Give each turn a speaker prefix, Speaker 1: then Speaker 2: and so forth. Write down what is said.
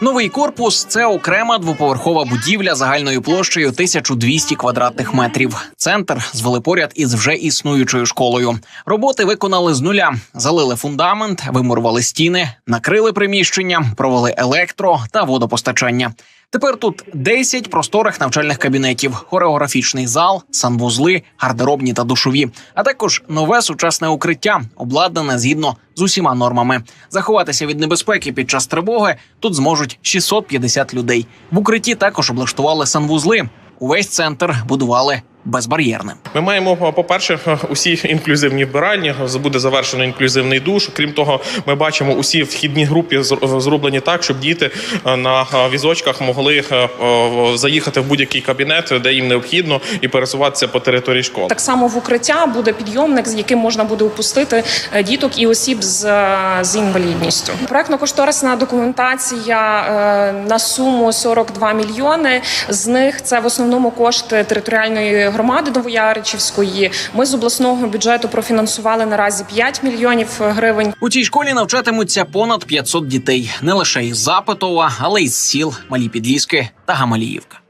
Speaker 1: Новий корпус це окрема двоповерхова будівля загальною площею 1200 квадратних метрів. Центр звели поряд із вже існуючою школою. Роботи виконали з нуля, залили фундамент, вимурували стіни, накрили приміщення, провели електро та водопостачання. Тепер тут 10 просторих навчальних кабінетів, хореографічний зал, санвузли, гардеробні та душові, а також нове сучасне укриття, обладнане згідно з усіма нормами. Заховатися від небезпеки під час тривоги тут зможуть 650 людей. В укритті також облаштували санвузли. Увесь центр будували безбар'єрним.
Speaker 2: Ми маємо, по-перше, усі інклюзивні вбиральні, буде завершено інклюзивний душ. Крім того, ми бачимо усі вхідні групи зр- зроблені так, щоб діти е, на е, візочках могли е, е, заїхати в будь-який кабінет, де їм необхідно, і пересуватися по території школи.
Speaker 3: Так само в укриття буде підйомник, з яким можна буде опустити е, діток і осіб з, е, з інвалідністю. Проектно-кошторисна документація е, на суму 42 мільйони. З них це в основному кошти територіальної громади Новояричівської. Ми з обласного бюджету профінансували наразі 5 мільйонів гривень.
Speaker 1: У цій школі навчатимуться понад 500 дітей не лише із Запитова, але й з сіл Малі Підліски та Гамаліївка.